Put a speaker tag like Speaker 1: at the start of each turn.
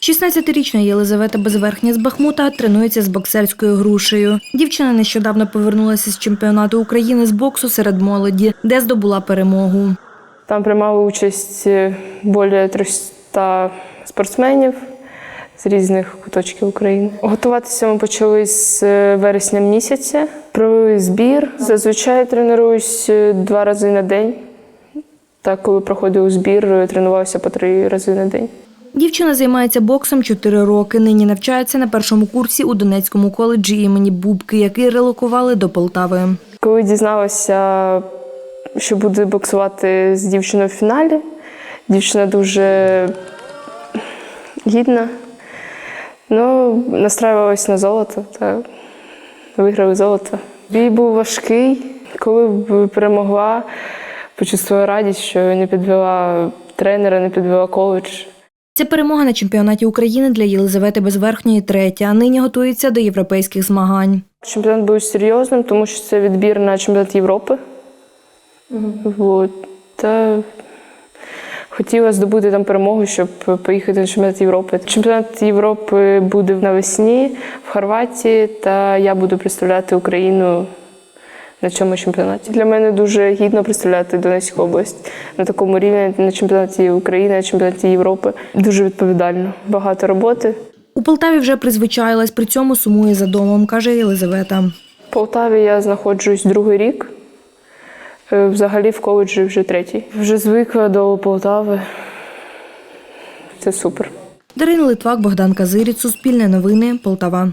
Speaker 1: 16-річна Єлизавета Безверхня з Бахмута тренується з боксерською грушею. Дівчина нещодавно повернулася з чемпіонату України з боксу серед молоді, де здобула перемогу.
Speaker 2: Там приймали участь е, більше 300 спортсменів з різних куточків України. Готуватися ми почали з е, вересня місяця. Провели збір. Зазвичай тренуюсь е, два рази на день. Так, коли проходив збір, тренувався по три рази на день.
Speaker 1: Дівчина займається боксом 4 роки. Нині навчається на першому курсі у Донецькому коледжі імені Бубки, який релокували до Полтави.
Speaker 2: Коли дізналася, що буду боксувати з дівчиною в фіналі, дівчина дуже гідна. Ну, настраювалась на золото та виграли золото. Бій був важкий. Коли перемогла, почувствувала радість, що не підвела тренера, не підвела коледж.
Speaker 1: Ця перемога на чемпіонаті України для Єлизавети Безверхньої третя, а нині готується до європейських змагань.
Speaker 2: Чемпіонат був серйозним, тому що це відбір на чемпіонат Європи. Вот. Та хотіла здобути там перемогу, щоб поїхати на чемпіонат Європи. Чемпіонат Європи буде навесні в Хорватії, та я буду представляти Україну на цьому чемпіонаті. Для мене дуже гідно представляти Донецьку область на такому рівні на чемпіонаті України, на чемпіонаті Європи. Дуже відповідально. Багато роботи.
Speaker 1: У Полтаві вже призвичаїлась, при цьому сумує за домом, каже Єлизавета.
Speaker 2: В Полтаві я знаходжусь другий рік. Е, Взагалі в коледжі вже третій. Вже звикла до Полтави. Це супер.
Speaker 1: Дарина Литвак, Богдан Казиріць, Суспільне новини, Полтава.